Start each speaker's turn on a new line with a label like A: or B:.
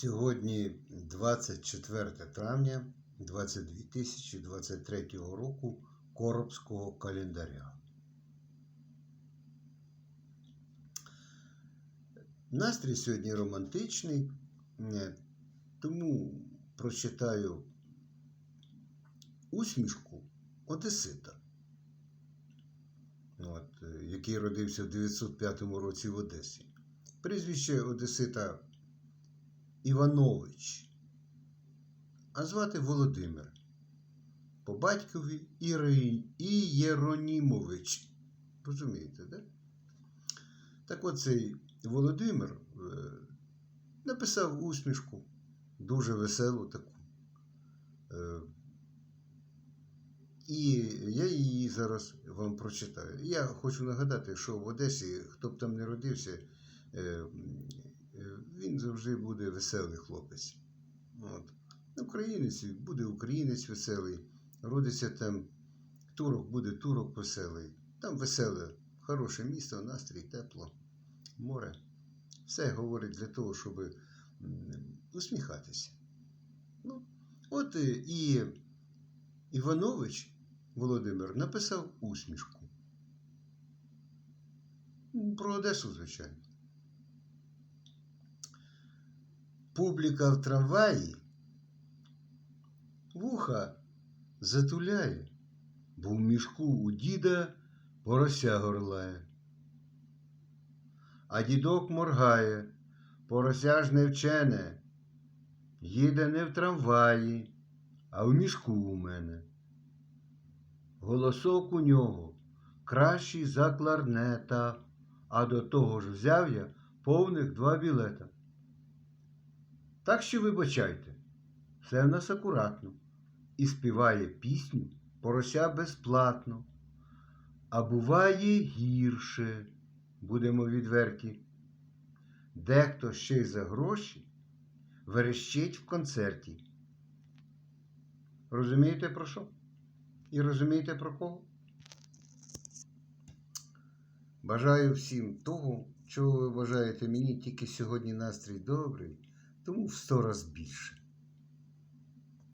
A: Сьогодні 24 травня 2023 року Коробського календаря. Настрій сьогодні романтичний, е, тому прочитаю усмішку Одесита, от, е, який родився в 905 році в Одесі. Прізвище Одесита Іванович, а звати Володимир. По батькові Ієронімович. Розумієте, да? Так от цей Володимир е, написав усмішку, дуже веселу таку. Е, І я її зараз вам прочитаю. Я хочу нагадати, що в Одесі, хто б там не родився, е, він завжди буде веселий хлопець. От. Українець буде українець веселий, родиться там турок, буде турок веселий. Там веселе, хороше місто, настрій, тепло, море. Все говорить для того, щоб усміхатися. Ну, от е, і Іванович Володимир написав усмішку. Про Одесу, звичайно. Публіка в трамваї вуха затуляє, бо в мішку у діда порося горлає. А дідок моргає, порося ж не вчене, їде не в трамваї, а в мішку у мене. Голосок у нього кращий за кларнета, а до того ж взяв я повних два білета. Так що вибачайте, все в нас акуратно. І співає пісню порося безплатно. А буває гірше, будемо відверті. Дехто ще й за гроші верещить в концерті. Розумієте про що? І розумієте про кого? Бажаю всім того, чого ви бажаєте мені, тільки сьогодні настрій добрий, тому в сто раз більше.